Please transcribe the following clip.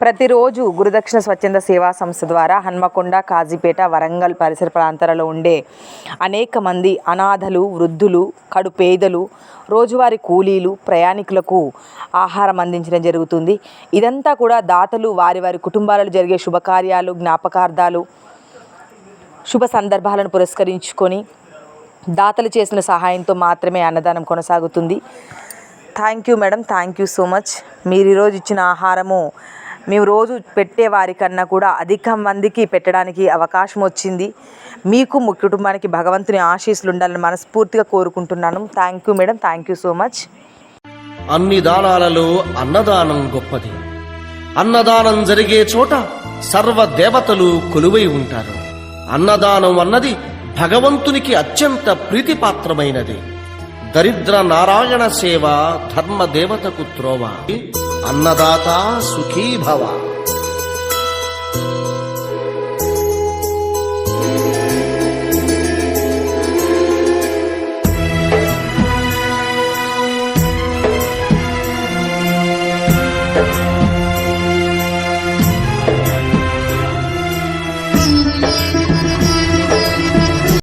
ప్రతిరోజు గురుదక్షిణ స్వచ్ఛంద సేవా సంస్థ ద్వారా హన్మకొండ కాజీపేట వరంగల్ పరిసర ప్రాంతాలలో ఉండే అనేక మంది అనాథలు వృద్ధులు కడుపేదలు రోజువారి కూలీలు ప్రయాణికులకు ఆహారం అందించడం జరుగుతుంది. ఇదంతా కూడా దాతలు వారి వారి కుటుంబాలలో జరిగే శుభకార్యాలు జ్ఞాపకార్థాలు శుభ సందర్భాలను పురస్కరించుకొని దాతలు చేసిన సహాయంతో మాత్రమే అన్నదానం కొనసాగుతుంది. Thank you madam thank you so much. మీరు ఈరోజు ఇచ్చిన ఆహారము మేము రోజు పెట్టే వారికన్నా కూడా అధిక మందికి పెట్టడానికి అవకాశం వచ్చింది. మీకు మీ కుటుంబానికి భగవంతుని ఆశీస్సులు ఉండాలని మనస్ఫూర్తిగా కోరుకుంటున్నాను. Thank you madam thank you so much అన్ని దానాలలో అన్నదానం గొప్పది. అన్నదానం జరిగే చోట సర్వ దేవతలు కొలువై ఉంటారు. అన్నదానం అన్నది భగవంతునికి అత్యంత ప్రీతిపాత్రమైనది. దరిద్ర నారాయణ సేవ ధర్మ దేవతకు త్రోవ. అన్నదాత సుఖీ భవ.